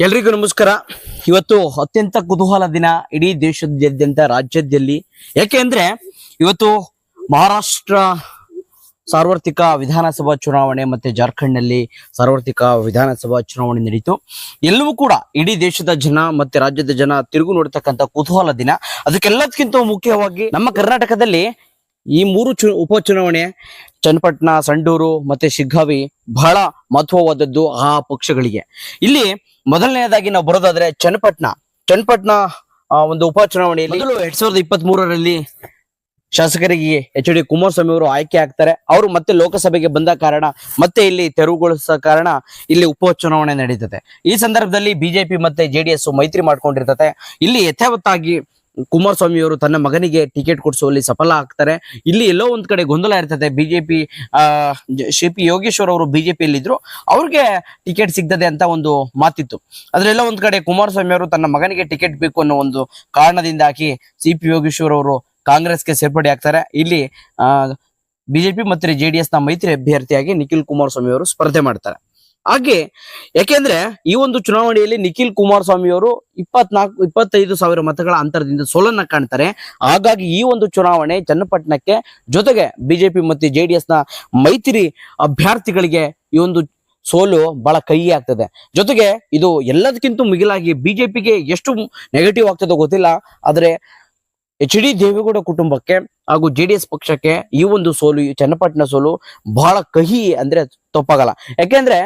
ಎಲ್ರಿಗೂ ನಮಸ್ಕಾರ. ಇವತ್ತು ಅತ್ಯಂತ ಕುತೂಹಲ ದಿನ ಇಡೀ ದೇಶದಾದ್ಯಂತ ರಾಜ್ಯದಲ್ಲಿ ಯಾಕೆಂದ್ರೆ ಇವತ್ತು ಮಹಾರಾಷ್ಟ್ರ ಸಾರ್ವತ್ರಿಕ ವಿಧಾನಸಭಾ ಚುನಾವಣೆ ಮತ್ತೆ ಜಾರ್ಖಂಡ್ನಲ್ಲಿ ಸಾರ್ವತ್ರಿಕ ವಿಧಾನಸಭಾ ಚುನಾವಣೆ ನಡೀತು. ಎಲ್ಲವೂ ಕೂಡ ಇಡೀ ದೇಶದ ಜನ ಮತ್ತೆ ರಾಜ್ಯದ ಜನ ತಿರುಗು ನೋಡ್ತಕ್ಕಂಥ ಕುತೂಹಲ ದಿನ. ಅದಕ್ಕೆಲ್ಲದಕ್ಕಿಂತ ಮುಖ್ಯವಾಗಿ ನಮ್ಮ ಕರ್ನಾಟಕದಲ್ಲಿ ಈ ಮೂರು ಚು ಉಪಚುನಾವಣೆ ಚನ್ನಪಟ್ಟಣ, ಸಂಡೂರು ಮತ್ತೆ ಶಿಗ್ಗಾವಿ ಬಹಳ ಮಹತ್ವವಾದದ್ದು ಆ ಪಕ್ಷಗಳಿಗೆ. ಇಲ್ಲಿ ಮೊದಲನೆಯದಾಗಿ ನಾವು ಬರೋದಾದ್ರೆ ಚನ್ನಪಟ್ಟಣ. ಚನ್ನಪಟ್ಟಣ ಒಂದು ಉಪಚುನಾವಣೆಯಲ್ಲಿ ಎರಡ್ ಸಾವಿರದ ಇಪ್ಪತ್ತ್ ಮೂರರಲ್ಲಿ ಶಾಸಕರಿಗೆ ಎಚ್ ಡಿ ಕುಮಾರಸ್ವಾಮಿ ಅವರು ಆಯ್ಕೆ ಆಗ್ತಾರೆ. ಅವರು ಮತ್ತೆ ಲೋಕಸಭೆಗೆ ಬಂದ ಕಾರಣ, ಮತ್ತೆ ಇಲ್ಲಿ ತೆರವುಗೊಳಿಸ ಕಾರಣ ಇಲ್ಲಿ ಉಪಚುನಾವಣೆ ನಡೀತದೆ. ಈ ಸಂದರ್ಭದಲ್ಲಿ ಬಿಜೆಪಿ ಮತ್ತೆ ಜೆಡಿಎಸ್ ಮೈತ್ರಿ ಮಾಡ್ಕೊಂಡಿರ್ತದೆ. ಇಲ್ಲಿ ಯಥಾವತ್ತಾಗಿ ಕುಮಾರಸ್ವಾಮಿ ಅವರು ತನ್ನ ಮಗನಿಗೆ ಟಿಕೆಟ್ ಕೊಡಿಸುವಲ್ಲಿ ಸಫಲ ಆಗ್ತಾರೆ. ಇಲ್ಲಿ ಎಲ್ಲೋ ಒಂದ್ ಕಡೆ ಗೊಂದಲ ಇರ್ತದೆ. ಬಿಜೆಪಿ ಶ್ರೀ ಪಿ ಯೋಗೇಶ್ವರ್ ಅವರು ಬಿಜೆಪಿಯಲ್ಲಿ ಇದ್ರು ಅವ್ರಿಗೆ ಟಿಕೆಟ್ ಸಿಗ್ತದೆ ಅಂತ ಒಂದು ಮಾತಿತ್ತು. ಅದ್ರೆಲ್ಲ ಒಂದ್ ಕಡೆ ಕುಮಾರಸ್ವಾಮಿ ಅವರು ತನ್ನ ಮಗನಿಗೆ ಟಿಕೆಟ್ ಬೇಕು ಅನ್ನೋ ಒಂದು ಕಾರಣದಿಂದಾಗಿ ಸಿ ಪಿ ಯೋಗೇಶ್ವರ್ ಅವರು ಕಾಂಗ್ರೆಸ್ಗೆ ಸೇರ್ಪಡೆ ಆಗ್ತಾರೆ. ಇಲ್ಲಿ ಬಿಜೆಪಿ ಮತ್ತೆ ಜೆಡಿಎಸ್ನ ಮೈತ್ರಿ ಅಭ್ಯರ್ಥಿಯಾಗಿ ನಿಖಿಲ್ ಕುಮಾರಸ್ವಾಮಿ ಅವರು ಸ್ಪರ್ಧೆ ಮಾಡ್ತಾರೆ. ಹಾಗೆ, ಯಾಕೆಂದ್ರೆ ಈ ಒಂದು ಚುನಾವಣೆಯಲ್ಲಿ ನಿಖಿಲ್ ಕುಮಾರಸ್ವಾಮಿ ಅವರು ಇಪ್ಪತ್ನಾಲ್ಕು, ಇಪ್ಪತ್ತೈದು ಸಾವಿರ ಮತಗಳ ಅಂತರದಿಂದ ಸೋಲನ್ನ ಕಾಣ್ತಾರೆ. ಹಾಗಾಗಿ ಈ ಒಂದು ಚುನಾವಣೆ ಚನ್ನಪಟ್ಟಣಕ್ಕೆ ಜೊತೆಗೆ ಬಿಜೆಪಿ ಮತ್ತು ಜೆಡಿಎಸ್ನ ಮೈತ್ರಿ ಅಭ್ಯರ್ಥಿಗಳಿಗೆ ಈ ಒಂದು ಸೋಲು ಬಹಳ ಕಹಿ ಆಗ್ತದೆ. ಜೊತೆಗೆ ಇದು ಎಲ್ಲದಕ್ಕಿಂತ ಮಿಗಿಲಾಗಿ ಬಿಜೆಪಿಗೆ ಎಷ್ಟು ನೆಗೆಟಿವ್ ಆಗ್ತದೋ ಗೊತ್ತಿಲ್ಲ. ಆದರೆ ಎಚ್ ಡಿ ದೇವೇಗೌಡ ಕುಟುಂಬಕ್ಕೆ ಹಾಗೂ ಜೆಡಿಎಸ್ ಪಕ್ಷಕ್ಕೆ ಈ ಒಂದು ಸೋಲು, ಈ ಚನ್ನಪಟ್ಟಣ ಸೋಲು ಬಹಳ ಕಹಿ ಅಂದ್ರೆ ತಪ್ಪಾಗಲ್ಲ. ಯಾಕೆಂದ್ರೆ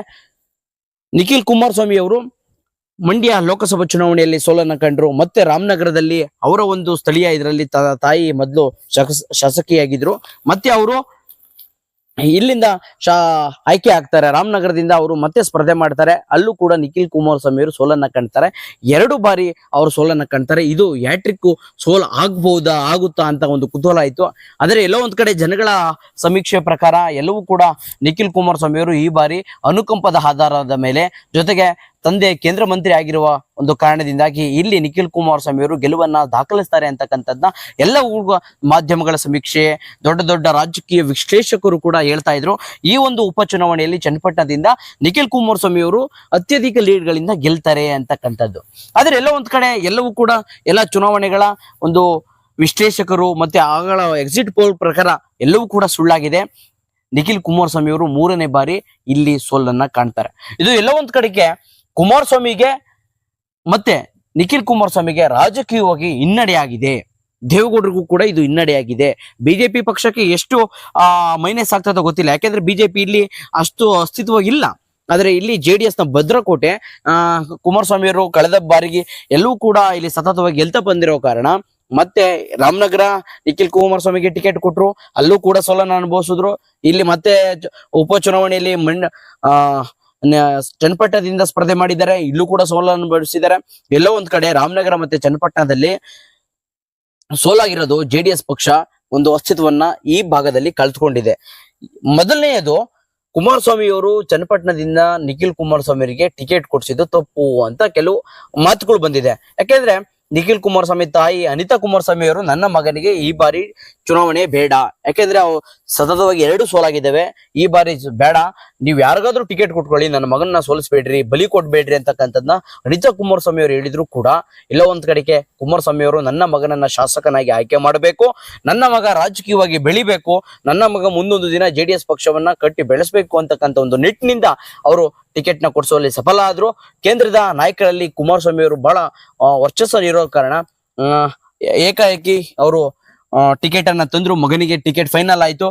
ನಿಖಿಲ್ ಕುಮಾರಸ್ವಾಮಿ ಅವರು ಮಂಡ್ಯ ಲೋಕಸಭಾ ಚುನಾವಣೆಯಲ್ಲಿ ಸೋಲನ್ನ ಕಂಡ್ರು, ಮತ್ತೆ ರಾಮನಗರದಲ್ಲಿ ಅವರ ಒಂದು ಸ್ಥಳೀಯ ಇದರಲ್ಲಿ ತಾಯಿ ಮೊದಲು ಶಾಸಕಿಯಾಗಿದ್ರು, ಮತ್ತೆ ಅವರು ಇಲ್ಲಿಂದ ಶಾ ಆಯ್ಕೆ ಆಗ್ತಾರೆ. ರಾಮನಗರದಿಂದ ಅವರು ಮತ್ತೆ ಸ್ಪರ್ಧೆ ಮಾಡ್ತಾರೆ. ಅಲ್ಲೂ ಕೂಡ ನಿಖಿಲ್ ಕುಮಾರಸ್ವಾಮಿ ಅವರು ಸೋಲನ್ನ ಕಾಣ್ತಾರೆ. ಎರಡು ಬಾರಿ ಅವರು ಸೋಲನ್ನ ಕಾಣ್ತಾರೆ. ಇದು ಯಾಟ್ರಿಕ್ ಸೋಲ್ ಆಗ್ಬಹುದಾ ಆಗುತ್ತಾ ಅಂತ ಒಂದು ಕುತೂಹಲ ಆಯ್ತು. ಆದರೆ ಎಲ್ಲೋ ಒಂದ್ ಕಡೆ ಜನಗಳ ಸಮೀಕ್ಷೆ ಪ್ರಕಾರ ಎಲ್ಲವೂ ಕೂಡ ನಿಖಿಲ್ ಕುಮಾರ್ ಅವರು ಈ ಬಾರಿ ಅನುಕಂಪದ ಆಧಾರದ ಮೇಲೆ ಜೊತೆಗೆ ತಂದೆ ಕೇಂದ್ರ ಮಂತ್ರಿ ಆಗಿರುವ ಒಂದು ಕಾರಣದಿಂದಾಗಿ ಇಲ್ಲಿ ನಿಖಿಲ್ ಕುಮಾರಸ್ವಾಮಿ ಅವರು ಗೆಲುವನ್ನ ದಾಖಲಿಸ್ತಾರೆ ಅಂತಕ್ಕಂಥದ್ನ ಎಲ್ಲ ಮಾಧ್ಯಮಗಳ ಸಮೀಕ್ಷೆ, ದೊಡ್ಡ ದೊಡ್ಡ ರಾಜಕೀಯ ವಿಶ್ಲೇಷಕರು ಕೂಡ ಹೇಳ್ತಾ ಇದ್ರು. ಈ ಒಂದು ಉಪಚುನಾವಣೆಯಲ್ಲಿ ಚನ್ನಪಟ್ಟಣದಿಂದ ನಿಖಿಲ್ ಕುಮಾರಸ್ವಾಮಿ ಅವರು ಅತ್ಯಧಿಕ ಲೀಡ್ಗಳಿಂದ ಗೆಲ್ತಾರೆ ಅಂತಕ್ಕಂಥದ್ದು. ಆದರೆ ಎಲ್ಲ ಒಂದ್ ಕಡೆ ಎಲ್ಲವೂ ಕೂಡ ಎಲ್ಲ ಚುನಾವಣೆಗಳ ಒಂದು ವಿಶ್ಲೇಷಕರು ಮತ್ತೆ ಆಗಳ ಎಕ್ಸಿಟ್ ಪೋಲ್ ಪ್ರಕಾರ ಎಲ್ಲವೂ ಕೂಡ ಸುಳ್ಳಾಗಿದೆ. ನಿಖಿಲ್ ಕುಮಾರಸ್ವಾಮಿ ಅವರು ಮೂರನೇ ಬಾರಿ ಇಲ್ಲಿ ಸೋಲನ್ನ ಕಾಣ್ತಾರೆ. ಇದು ಎಲ್ಲ ಒಂದ್ ಕಡೆಗೆ ಕುಮಾರಸ್ವಾಮಿಗೆ ಮತ್ತೆ ನಿಖಿಲ್ ಕುಮಾರಸ್ವಾಮಿಗೆ ರಾಜಕೀಯವಾಗಿ ಹಿನ್ನಡೆಯಾಗಿದೆ. ದೇವೇಗೌಡರಿಗೂ ಕೂಡ ಇದು ಹಿನ್ನಡೆಯಾಗಿದೆ. ಬಿಜೆಪಿ ಪಕ್ಷಕ್ಕೆ ಎಷ್ಟು, ಆ, ಮೈನಸ್ ಆಗ್ತದೋ ಗೊತ್ತಿಲ್ಲ. ಯಾಕೆಂದ್ರೆ ಬಿಜೆಪಿ ಇಲ್ಲಿ ಅಷ್ಟು ಅಸ್ತಿತ್ವ ಇಲ್ಲ ಆದ್ರೆ ಇಲ್ಲಿ ಜೆ ಡಿ ಎಸ್ನ ಭದ್ರಕೋಟೆ, ಆ, ಕುಮಾರಸ್ವಾಮಿಯವರು ಕಳೆದ ಬಾರಿಗೆ ಎಲ್ಲವೂ ಕೂಡ ಇಲ್ಲಿ ಸತತವಾಗಿ ಗೆಲ್ತಾ ಬಂದಿರೋ ಕಾರಣ, ಮತ್ತೆ ರಾಮನಗರ ನಿಖಿಲ್ ಕುಮಾರಸ್ವಾಮಿಗೆ ಟಿಕೆಟ್ ಕೊಟ್ಟರು ಅಲ್ಲೂ ಕೂಡ ಸೋಲನ್ನ ಅನುಭವಿಸಿದ್ರು. ಇಲ್ಲಿ ಮತ್ತೆ ಉಪಚುನಾವಣೆಯಲ್ಲಿ ಮಂಡ್, ಆ ಚನ್ನಪಟ್ಟಣದಿಂದ ಸ್ಪರ್ಧೆ ಮಾಡಿದ್ದಾರೆ. ಇಲ್ಲೂ ಕೂಡ ಸೋಲನ್ನು ಅನುಭವಿಸಿದ್ದಾರೆ. ಎಲ್ಲೋ ಒಂದ್ ಕಡೆ ರಾಮನಗರ ಮತ್ತೆ ಚನ್ನಪಟ್ಟಣದಲ್ಲಿ ಸೋಲಾಗಿರೋದು ಜೆ ಪಕ್ಷ ಒಂದು ಅಸ್ತಿತ್ವವನ್ನ ಈ ಭಾಗದಲ್ಲಿ ಕಳೆದುಕೊಂಡಿದೆ. ಮೊದಲನೆಯದು ಕುಮಾರಸ್ವಾಮಿ ಅವರು ಚನ್ನಪಟ್ಟಣದಿಂದ ನಿಖಿಲ್ ಕುಮಾರಸ್ವಾಮಿ ಅವರಿಗೆ ಟಿಕೆಟ್ ಕೊಡಿಸಿದ್ದು ತಪ್ಪು ಅಂತ ಕೆಲವು ಮಾತುಗಳು ಬಂದಿದೆ. ಯಾಕೆಂದ್ರೆ ನಿಖಿಲ್ ಕುಮಾರಸ್ವಾಮಿ ತಾಯಿ ಅನಿತಾ ಕುಮಾರಸ್ವಾಮಿ ಅವರು ನನ್ನ ಮಗನಿಗೆ ಈ ಬಾರಿ ಚುನಾವಣೆ ಬೇಡ. ಯಾಕೆಂದ್ರೆ ಅವು ಸತತವಾಗಿ ಎರಡು ಸೋಲಾಗಿದ್ದಾವೆ. ಈ ಬಾರಿ ಬೇಡ. ನೀವು ಯಾರಿಗಾದ್ರೂ ಟಿಕೆಟ್ ಕೊಟ್ಕೊಳ್ಳಿ, ನನ್ನ ಮಗನ ಸೋಲಿಸ್ಬೇಡ್ರಿ, ಬಲಿ ಕೊಡ್ಬೇಡ್ರಿ ಅಂತಕ್ಕಂಥದ್ನ ಅನಿತಾ ಕುಮಾರಸ್ವಾಮಿ ಅವರು ಹೇಳಿದ್ರು ಕೂಡ. ಇಲ್ಲ, ಒಂದ್ ಕಡೆಗೆ ಕುಮಾರಸ್ವಾಮಿ ಅವರು ನನ್ನ ಮಗನನ್ನ ಶಾಸಕನಾಗಿ ಆಯ್ಕೆ ಮಾಡಬೇಕು. ನನ್ನ ಮಗ ರಾಜಕೀಯವಾಗಿ ಬೆಳಿಬೇಕು. ನನ್ನ ಮಗ ಮುಂದೊಂದು ದಿನ ಜೆ ಪಕ್ಷವನ್ನ ಕಟ್ಟಿ ಬೆಳೆಸಬೇಕು ಅಂತಕ್ಕಂಥ ಒಂದು ನಿಟ್ಟಿನಿಂದ ಅವರು ಟಿಕೆಟ್ನ ಕೊಡಿಸುವಲ್ಲಿ ಸಫಲ ಆದ್ರು ಕೇಂದ್ರದ ನಾಯಕರಲ್ಲಿ ಕುಮಾರಸ್ವಾಮಿ ಅವರು ಬಹಳ ವರ್ಚಸ್ಸು ಇರೋ ಕಾರಣ ಏಕಾಏಕಿ ಅವರು ಟಿಕೆಟ್ ಅನ್ನ ತಂದ್ರು ಮಗನಿಗೆ ಟಿಕೆಟ್ ಫೈನಲ್ ಆಯ್ತು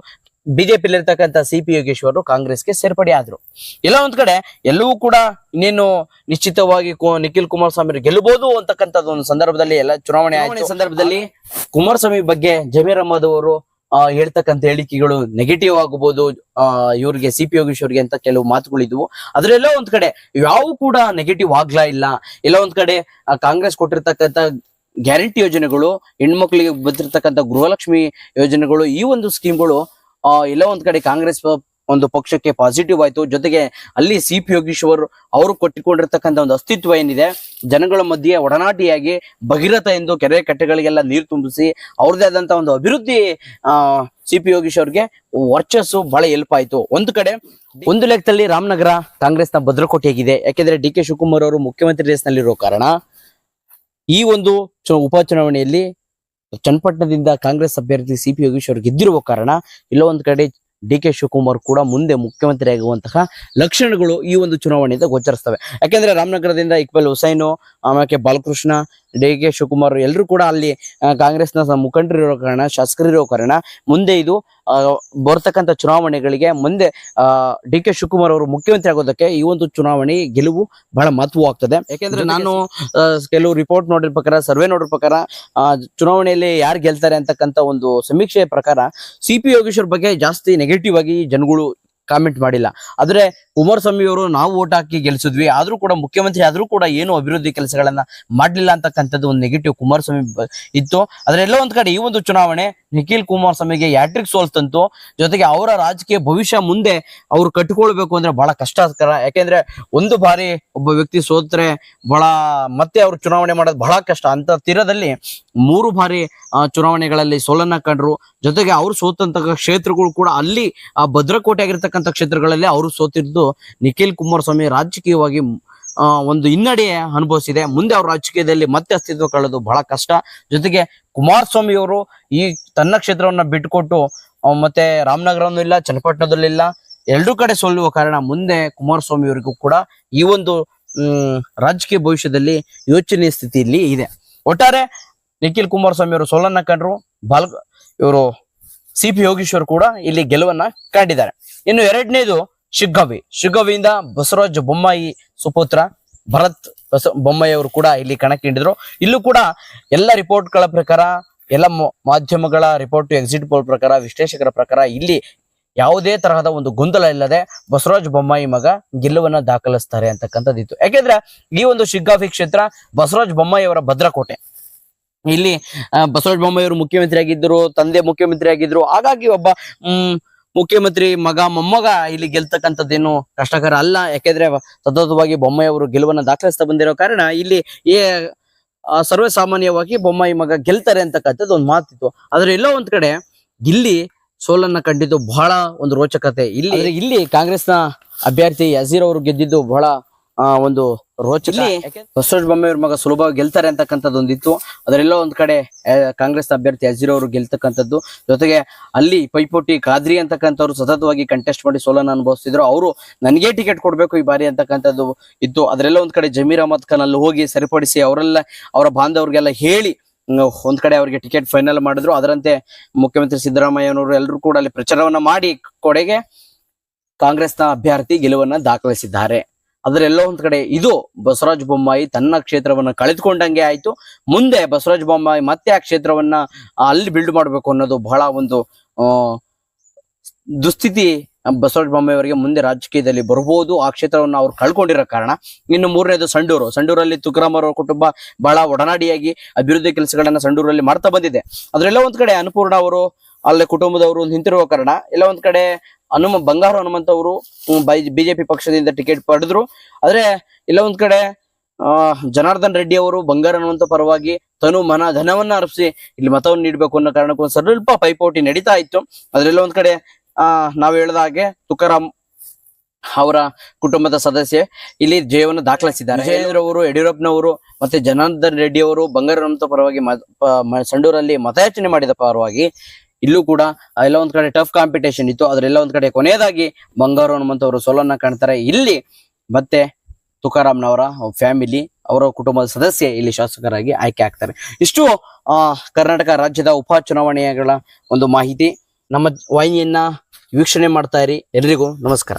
ಬಿಜೆಪಿ ಇರ್ತಕ್ಕಂಥ ಸಿ ಪಿ ಯೋಗೇಶ್ವರ್ ಕಾಂಗ್ರೆಸ್ಗೆ ಸೇರ್ಪಡೆ ಆದ್ರು ಎಲ್ಲ ಒಂದ್ ಕಡೆ ಎಲ್ಲವೂ ಕೂಡ ಇನ್ನೇನು ನಿಶ್ಚಿತವಾಗಿ ನಿಖಿಲ್ ಕುಮಾರಸ್ವಾಮಿ ಅವರು ಗೆಲ್ಲಬಹುದು ಅಂತಕ್ಕಂಥದ್ದು ಒಂದು ಸಂದರ್ಭದಲ್ಲಿ ಎಲ್ಲ ಚುನಾವಣೆ ಆಯ್ತು. ಸಂದರ್ಭದಲ್ಲಿ ಕುಮಾರಸ್ವಾಮಿ ಬಗ್ಗೆ ಜಮೀರ್ ಅಹಮದ್ ಅವರು ಆ, ಹೇಳ್ತಕ್ಕಂಥ ಹೇಳಿಕೆಗಳು ನೆಗೆಟಿವ್ ಆಗಬಹುದು ಆ ಇವ್ರಿಗೆ ಸಿ ಪಿ ಯೋಗೇಶ್ವರ್ಗೆ ಅಂತ ಕೆಲವು ಮಾತುಗಳಿದ್ವು. ಅದ್ರೆಲ್ಲ ಒಂದ್ ಕಡೆ ಯಾವ ಕೂಡ ನೆಗೆಟಿವ್ ಆಗ್ಲಾ ಇಲ್ಲ. ಎಲ್ಲ ಒಂದ್ ಕಡೆ ಕಾಂಗ್ರೆಸ್ ಕೊಟ್ಟಿರ್ತಕ್ಕಂಥ ಗ್ಯಾರಂಟಿ ಯೋಜನೆಗಳು ಹೆಣ್ಮಕ್ಳಿಗೆ ಬಂದಿರತಕ್ಕಂಥ ಗೃಹಲಕ್ಷ್ಮಿ ಯೋಜನೆಗಳು ಈ ಒಂದು ಸ್ಕೀಮ್ಗಳು ಎಲ್ಲ ಒಂದ್ ಕಡೆ ಕಾಂಗ್ರೆಸ್ ಒಂದು ಪಕ್ಷಕ್ಕೆ ಪಾಸಿಟಿವ್ ಆಯ್ತು. ಜೊತೆಗೆ ಅಲ್ಲಿ ಸಿ ಪಿ ಯೋಗೀಶ್ವರ್ ಅವರು ಕೊಟ್ಟಿಕೊಂಡಿರ್ತಕ್ಕಂಥ ಒಂದು ಅಸ್ತಿತ್ವ ಏನಿದೆ, ಜನಗಳ ಮಧ್ಯೆ ಒಡನಾಟಿಯಾಗಿ ಭಗೀರಥ ಎಂದು ಕೆರೆ ಕಟ್ಟೆಗಳಿಗೆಲ್ಲ ನೀರು ತುಂಬಿಸಿ ಅವ್ರದೇ ಆದಂತ ಒಂದು ಅಭಿವೃದ್ಧಿ, ಆ ಸಿ ಪಿ ಯೋಗೀಶ್ ವರ್ಚಸ್ಸು ಬಹಳ ಹೆಲ್ಪ್ ಆಯ್ತು. ಒಂದು ಕಡೆ ಒಂದು ಲೆಕ್ಕದಲ್ಲಿ ರಾಮನಗರ ಕಾಂಗ್ರೆಸ್ನ ಭದ್ರಕೋಟೆಯಾಗಿದೆ ಯಾಕೆಂದ್ರೆ ಡಿ ಕೆ ಶಿವಕುಮಾರ್ ಅವರು ಮುಖ್ಯಮಂತ್ರಿ ರೇಸ್ ನಲ್ಲಿರೋ ಕಾರಣ ಈ ಒಂದು ಉಪಚುನಾವಣೆಯಲ್ಲಿ ಚನ್ನಪಟ್ಟಣದಿಂದ ಕಾಂಗ್ರೆಸ್ ಅಭ್ಯರ್ಥಿ ಸಿ ಪಿ ಯೋಗೀಶ್ ಗೆದ್ದಿರುವ ಕಾರಣ ಇಲ್ಲೋ ಒಂದ್ ಕಡೆ ಡಿ ಕೆ ಶಿವಕುಮಾರ್ ಕೂಡ ಮುಂದೆ ಮುಖ್ಯಮಂತ್ರಿ ಆಗುವಂತಹ ಲಕ್ಷಣಗಳು ಈ ಒಂದು ಚುನಾವಣೆಯಿಂದ ಗೋಚರಿಸ್ತವೆ. ಯಾಕೆಂದ್ರೆ ರಾಮನಗರದಿಂದ ಇಕ್ಬಲ್ ಹುಸೈನು ಆಮೇಲೆ ಬಾಲಕೃಷ್ಣ ಡಿ ಕೆ ಶಿವಕುಮಾರ್ ಎಲ್ಲರೂ ಕೂಡ ಅಲ್ಲಿ ಕಾಂಗ್ರೆಸ್ನ ಮುಖಂಡರಿರೋ ಕಾರಣ ಶಾಸಕರಿರೋ ಕಾರಣ ಮುಂದೆ ಇದು ಬರ್ತಕ್ಕಂಥ ಚುನಾವಣೆಗಳಿಗೆ ಮುಂದೆ ಡಿ ಕೆ ಶಿವಕುಮಾರ್ ಅವರು ಮುಖ್ಯಮಂತ್ರಿ ಆಗೋದಕ್ಕೆ ಈ ಒಂದು ಚುನಾವಣೆ ಗೆಲುವು ಬಹಳ ಮಹತ್ವವಾಗ್ತದೆ. ಯಾಕೆಂದ್ರೆ ನಾನು ಕೆಲವು ರಿಪೋರ್ಟ್ ನೋಡಿದ ಪ್ರಕಾರ ಸರ್ವೆ ನೋಡಿದ ಪ್ರಕಾರ ಚುನಾವಣೆಯಲ್ಲಿ ಯಾರು ಗೆಲ್ತಾರೆ ಅಂತಕ್ಕಂಥ ಒಂದು ಸಮೀಕ್ಷೆಯ ಪ್ರಕಾರ ಸಿ ಪಿ ಯೋಗೇಶ್ವರ್ ಬಗ್ಗೆ ಜಾಸ್ತಿ ನೆಗೆಟಿವ್ ಆಗಿ ಜನಗಳು ಕಾಮೆಂಟ್ ಮಾಡಿಲ್ಲ. ಆದ್ರೆ ಕುಮಾರಸ್ವಾಮಿ ಅವರು ನಾವು ಓಟ್ ಹಾಕಿ ಗೆಲ್ಸಿದ್ವಿ, ಆದ್ರೂ ಕೂಡ ಮುಖ್ಯಮಂತ್ರಿ ಆದ್ರೂ ಕೂಡ ಏನು ಅಭಿವೃದ್ಧಿ ಕೆಲಸಗಳನ್ನ ಮಾಡಲಿಲ್ಲ ಅಂತಕ್ಕಂಥದ್ದು ಒಂದು ನೆಗೆಟಿವ್ ಕುಮಾರಸ್ವಾಮಿ ಇತ್ತು. ಅದರೆಲ್ಲ ಒಂದ್ ಕಡೆ ಈ ಒಂದು ಚುನಾವಣೆ ನಿಖಿಲ್ ಕುಮಾರಸ್ವಾಮಿಗೆ ಯಾಟ್ರಿಕ್ ಸೋಲ್ ತಂತು ಜೊತೆಗೆ ಅವರ ರಾಜಕೀಯ ಭವಿಷ್ಯ ಮುಂದೆ ಅವ್ರು ಕಟ್ಟಿಕೊಳ್ಬೇಕು ಅಂದ್ರೆ ಬಹಳ ಕಷ್ಟಕರ. ಯಾಕೆಂದ್ರೆ ಒಂದು ಬಾರಿ ಒಬ್ಬ ವ್ಯಕ್ತಿ ಸೋತ್ರೆ ಬಹಳ ಮತ್ತೆ ಅವ್ರು ಚುನಾವಣೆ ಮಾಡೋದು ಬಹಳ ಕಷ್ಟ. ಅಂತ ತೀರದಲ್ಲಿ ಮೂರು ಬಾರಿ ಚುನಾವಣೆಗಳಲ್ಲಿ ಸೋಲನ್ನ ಕಂಡ್ರು. ಜೊತೆಗೆ ಅವ್ರು ಸೋತಂತ ಕ್ಷೇತ್ರಗಳು ಕೂಡ ಅಲ್ಲಿ, ಆ ಭದ್ರಕೋಟೆ ಆಗಿರ್ತಕ್ಕಂಥ ಕ್ಷೇತ್ರಗಳಲ್ಲಿ ಅವರು ಸೋತಿದ್ದು ನಿಖಿಲ್ ಕುಮಾರಸ್ವಾಮಿ ರಾಜಕೀಯವಾಗಿ ಒಂದು ಹಿನ್ನಡೆ ಅನುಭವಿಸಿದೆ. ಮುಂದೆ ಅವ್ರ ರಾಜಕೀಯದಲ್ಲಿ ಮತ್ತೆ ಅಸ್ತಿತ್ವ ಕಳೆದು ಬಹಳ ಕಷ್ಟ. ಜೊತೆಗೆ ಕುಮಾರಸ್ವಾಮಿ ಅವರು ಈ ತನ್ನ ಕ್ಷೇತ್ರವನ್ನ ಬಿಟ್ಟುಕೊಟ್ಟು ಮತ್ತೆ ರಾಮನಗರನೂ ಇಲ್ಲ, ಚನ್ನಪಟ್ಟಣದಲ್ಲೂ ಇಲ್ಲ, ಎರಡೂ ಕಡೆ ಸೋಲುವ ಕಾರಣ ಮುಂದೆ ಕುಮಾರಸ್ವಾಮಿ ಅವರಿಗೂ ಕೂಡ ಈ ಒಂದು ರಾಜಕೀಯ ಭವಿಷ್ಯದಲ್ಲಿ ಯೋಚನೆ ಸ್ಥಿತಿಯಲ್ಲಿ ಇದೆ. ಒಟ್ಟಾರೆ ನಿಖಿಲ್ ಕುಮಾರಸ್ವಾಮಿ ಅವರು ಸೋಲನ್ನ ಕಂಡ್ರು ಬಾಲ್ ಇವರು ಸಿ ಪಿ ಯೋಗೀಶ್ವರ್ ಕೂಡ ಇಲ್ಲಿ ಗೆಲುವನ್ನ ಕಂಡಿದ್ದಾರೆ. ಇನ್ನು ಎರಡನೇದು ಶಿಗ್ಗಾವಿ. ಶಿಗ್ಗವಿಯಿಂದ ಬಸವರಾಜ ಬೊಮ್ಮಾಯಿ ಸುಪುತ್ರ ಭರತ್ ಬೊಮ್ಮಾಯಿ ಅವರು ಕೂಡ ಇಲ್ಲಿ ಕಣಕ್ಕಿಳಿದ್ರು. ಇಲ್ಲೂ ಕೂಡ ಎಲ್ಲ ರಿಪೋರ್ಟ್ಗಳ ಪ್ರಕಾರ, ಎಲ್ಲ ಮಾಧ್ಯಮಗಳ ರಿಪೋರ್ಟ್, ಎಕ್ಸಿಟ್ ಪೋಲ್ ಪ್ರಕಾರ, ವಿಶ್ಲೇಷಕರ ಪ್ರಕಾರ ಇಲ್ಲಿ ಯಾವುದೇ ತರಹದ ಒಂದು ಗೊಂದಲ ಇಲ್ಲದೆ ಬಸವರಾಜ ಬೊಮ್ಮಾಯಿ ಮಗ ಗೆಲುವನ್ನ ದಾಖಲಿಸ್ತಾರೆ ಅಂತಕ್ಕಂಥದ್ದಿತ್ತು. ಯಾಕೆಂದ್ರೆ ಈ ಒಂದು ಶಿಗ್ಗಾಫಿ ಕ್ಷೇತ್ರ ಬಸವರಾಜ ಬೊಮ್ಮಾಯಿ ಅವರ ಭದ್ರಕೋಟೆ. ಇಲ್ಲಿ ಬಸವರಾಜ ಬೊಮ್ಮಾಯಿ ಅವರು ಮುಖ್ಯಮಂತ್ರಿ ಆಗಿದ್ದರು ತಂದೆ ಮುಖ್ಯಮಂತ್ರಿ ಆಗಿದ್ರು ಹಾಗಾಗಿ ಒಬ್ಬ ಮುಖ್ಯಮಂತ್ರಿ ಮಗ ಮೊಮ್ಮಗ ಇಲ್ಲಿ ಗೆಲ್ತಕ್ಕಂಥದ್ದೇನು ಕಷ್ಟಕರ ಅಲ್ಲ. ಯಾಕೆಂದ್ರೆ ಸತತವಾಗಿ ಬೊಮ್ಮಾಯಿ ಅವರು ಗೆಲುವನ್ನ ದಾಖಲಿಸ್ತಾ ಬಂದಿರೋ ಕಾರಣ ಇಲ್ಲಿ ಏ ಸರ್ವೇ ಸಾಮಾನ್ಯವಾಗಿ ಬೊಮ್ಮಾಯಿ ಮಗ ಗೆಲ್ತಾರೆ ಅಂತಕ್ಕಂಥದ್ದು ಒಂದು ಮಾತಿತ್ತು. ಆದ್ರೆ ಎಲ್ಲೋ ಒಂದ್ ಕಡೆ ಇಲ್ಲಿ ಸೋಲನ್ನ ಕಂಡಿದ್ದು ಬಹಳ ಒಂದು ರೋಚಕತೆ. ಇಲ್ಲಿ ಇಲ್ಲಿ ಕಾಂಗ್ರೆಸ್ನ ಅಭ್ಯರ್ಥಿ ಯಜೀರ್ ಅವರು ಗೆದ್ದಿದ್ದು ಬಹಳ ಆ, ಒಂದು ರೋಚಕ ಬಸವರಾಜ ಬೊಮ್ಮಾಯಿ ಮಗ ಸುಲಭವಾಗಿ ಗೆಲ್ತಾರೆ ಅಂತಕ್ಕಂಥದ್ದು ಒಂದಿತ್ತು ಅದರೆಲ್ಲೋ ಒಂದ್ ಕಡೆ ಕಾಂಗ್ರೆಸ್ ಅಭ್ಯರ್ಥಿ ಅಜೀರ್ ಅವರು ಗೆಲ್ತಕ್ಕಂಥದ್ದು. ಜೊತೆಗೆ ಅಲ್ಲಿ ಪೈಪೋಟಿ ಖಾದ್ರಿ ಅಂತಕ್ಕಂಥವ್ರು ಸತತವಾಗಿ ಕಂಟೆಸ್ಟ್ ಮಾಡಿ ಸೋಲನ್ನ ಅನುಭವಿಸಿದ್ರು ಅವರು ನನಗೆ ಟಿಕೆಟ್ ಕೊಡ್ಬೇಕು ಈ ಬಾರಿ ಅಂತಕ್ಕಂಥದ್ದು ಇತ್ತು. ಅದರೆಲ್ಲ ಒಂದ್ ಕಡೆ ಜಮೀರ್ ಅಹಮದ್ ಖಾನ್ ಅಲ್ಲಿ ಹೋಗಿ ಸರಿಪಡಿಸಿ ಅವರೆಲ್ಲ ಅವರ ಬಾಂಧವರಿಗೆಲ್ಲ ಹೇಳಿ ಒಂದ್ ಕಡೆ ಅವರಿಗೆ ಟಿಕೆಟ್ ಫೈನಲ್ ಮಾಡಿದ್ರು. ಅದರಂತೆ ಮುಖ್ಯಮಂತ್ರಿ ಸಿದ್ದರಾಮಯ್ಯನವರು ಎಲ್ಲರೂ ಕೂಡ ಅಲ್ಲಿ ಪ್ರಚಾರವನ್ನ ಮಾಡಿ ಕೊಡೆಗೆ ಕಾಂಗ್ರೆಸ್ನ ಅಭ್ಯರ್ಥಿ ಗೆಲುವನ್ನ ದಾಖಲಿಸಿದ್ದಾರೆ. ಅದರೆಲ್ಲೋ ಒಂದ್ ಕಡೆ ಇದು ಬಸವರಾಜ ಬೊಮ್ಮಾಯಿ ತನ್ನ ಕ್ಷೇತ್ರವನ್ನ ಕಳೆದುಕೊಂಡಂಗೆ ಆಯ್ತು. ಮುಂದೆ ಬಸವರಾಜ ಬೊಮ್ಮಾಯಿ ಮತ್ತೆ ಆ ಕ್ಷೇತ್ರವನ್ನ ಅಲ್ಲಿ ಬಿಲ್ಡ್ ಮಾಡ್ಬೇಕು ಅನ್ನೋದು ಬಹಳ ಒಂದು ದುಸ್ಥಿತಿ ಬಸವರಾಜ ಬೊಮ್ಮಾಯಿ ಅವರಿಗೆ ಮುಂದೆ ರಾಜಕೀಯದಲ್ಲಿ ಬರ್ಬೋದು ಆ ಕ್ಷೇತ್ರವನ್ನು ಅವ್ರು ಕಳ್ಕೊಂಡಿರೋ ಕಾರಣ. ಇನ್ನು ಮೂರನೇದು ಸಂಡೂರು. ಸಂಡೂರಲ್ಲಿ ತುಕರಾಮ್ ಅವರ ಕುಟುಂಬ ಬಹಳ ಒಡನಾಡಿಯಾಗಿ ಅಭಿವೃದ್ಧಿ ಕೆಲಸಗಳನ್ನ ಸಂಡೂರಲ್ಲಿ ಮಾಡ್ತಾ ಬಂದಿದೆ. ಅದರೆಲ್ಲ ಒಂದ್ ಕಡೆ ಅನ್ನಪೂರ್ಣ ಅವರು ಅಲ್ಲೇ ಕುಟುಂಬದವರು ನಿಂತಿರುವ ಕಾರಣ ಎಲ್ಲ ಒಂದ್ ಕಡೆ ಹನುಮ ಬಂಗಾರ ಹನುಮಂತ ಅವರು ಬಿಜೆಪಿ ಪಕ್ಷದಿಂದ ಟಿಕೆಟ್ ಪಡೆದ್ರು. ಆದ್ರೆ ಎಲ್ಲ ಒಂದ್ ಕಡೆ ಆ ಜನಾರ್ದನ್ ರೆಡ್ಡಿ ಅವರು ಬಂಗಾರ ಹನುಮಂತ ಪರವಾಗಿ ತನು ಮನ ಧನವನ್ನ ಅರ್ಪಿಸಿ ಇಲ್ಲಿ ಮತವನ್ನು ನೀಡಬೇಕು ಅನ್ನೋ ಕಾರಣಕ್ಕೂ ಸ್ವಲ್ಪ ಪೈಪೋಟಿ ನಡೀತಾ ಇತ್ತು. ಅದ್ರೆಲ್ಲ ಒಂದ್ ಕಡೆ ಆ ನಾವ್ ಹೇಳದ ಹಾಗೆ ತುಕಾರಾಮ್ ಅವರ ಕುಟುಂಬದ ಸದಸ್ಯ ಇಲ್ಲಿ ಜಯವನ್ನು ದಾಖಲಿಸಿದ್ದಾರೆ. ಅವರು ಯಡಿಯೂರಪ್ಪನವರು ಮತ್ತೆ ಜನಾರ್ದನ್ ರೆಡ್ಡಿ ಅವರು ಬಂಗಾರ ಹನುಮಂತ ಪರವಾಗಿ ಸಂಡೂರಲ್ಲಿ ಮತಯಾಚನೆ ಮಾಡಿದ ಪರವಾಗಿ ಇಲ್ಲೂ ಕೂಡ ಎಲ್ಲ ಒಂದ್ ಕಡೆ ಟಫ್ ಕಾಂಪಿಟೇಷನ್ ಇತ್ತು. ಅದ್ರೆಲ್ಲ ಒಂದ್ ಕಡೆ ಕೊನೆಯದಾಗಿ ಬಂಗಾರ ಹನುಮಂತ ಸೋಲನ್ನ ಕಾಣ್ತಾರೆ. ಇಲ್ಲಿ ಮತ್ತೆ ತುಕಾರಾಮ್ನವರ ಫ್ಯಾಮಿಲಿ ಅವರ ಕುಟುಂಬದ ಸದಸ್ಯ ಇಲ್ಲಿ ಶಾಸಕರಾಗಿ ಆಯ್ಕೆ ಆಗ್ತಾರೆ. ಇಷ್ಟು, ಆ, ಕರ್ನಾಟಕ ರಾಜ್ಯದ ಉಪ ಚುನಾವಣೆಗಳ ಒಂದು ಮಾಹಿತಿ. ನಮ್ಮ ವಾಹಿನಿಯನ್ನ ವೀಕ್ಷಣೆ ಮಾಡ್ತಾ ಇರಿ. ಎಲ್ರಿಗೂ ನಮಸ್ಕಾರ.